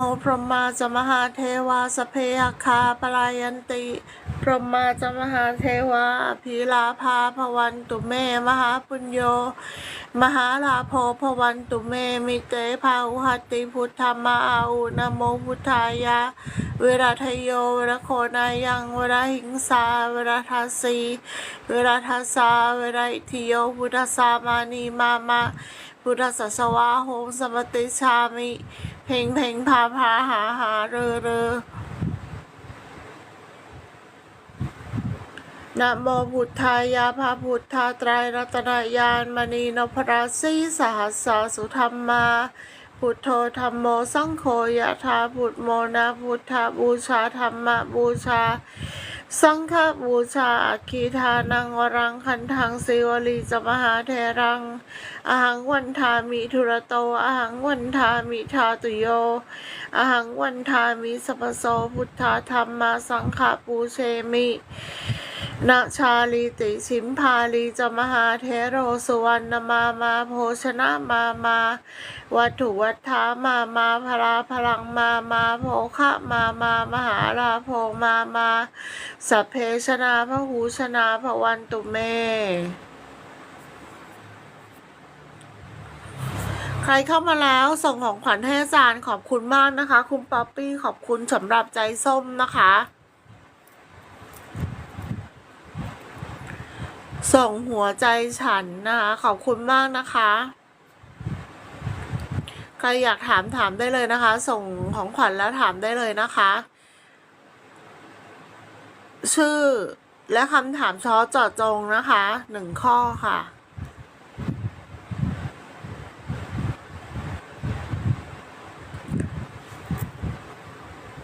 โอพรหมาจะมหาเทวาสเพหคาปลายันติ พรหมาจะมหาเทวาอภิลาภาภวันตุเม มหาปุญโย มหาลาโภภวันตุเม มิเตภาอุหติพุทธมาอาอุนโมพุทธายะ เวราทยโย เวรโคนายัง เวราหิงสา เวราทาสี เวราทาสา เวราอิทิโยพุทธสามานีมามา พุทธสัสวาโหมสมติชามิ เพ่งเพ่งพาพาหาหาเรอเรอนะโมพุทธายาพาพุทธาตรรัตนายานมณีนพราศีสหัสสาสุธรรมา พุทโธธรรมโมสังโฆยะธาพุทโมนะพุทธบูชาธรรมบูชา สังฆบูชาอคีทานังวรังคันทังสิวลีจมหาเทรังอาหังวันทามิทุระโตอาหังวันทามิทาตุโยอาหังวันทามิสัพพโสพุทธาธรรมาสังฆปูเชมิ นาชาลีติชิมพาลีจมหาเทโรสุวรรณมามาโภชนะมามา วัตถุวัฏฐามามาพลาพลังมามาโภคะมามามหาลาโภมามาสัพเพชนาพหูชนาพวันตุเมใครเข้ามาแล้วส่งของขวัญให้อาจารย์ขอบคุณมากนะคะ คุณป๊อปปี้ขอบคุณสำหรับใจส้มนะคะ ส่งหัวใจฉันนะคะ ขอบคุณมากนะคะ ใครอยากถามถามได้เลยนะคะ ส่งของขวัญแล้วถามได้เลยนะคะ ชื่อและคำถามช้อจอดจงนะคะหนึ่งข้อค่ะ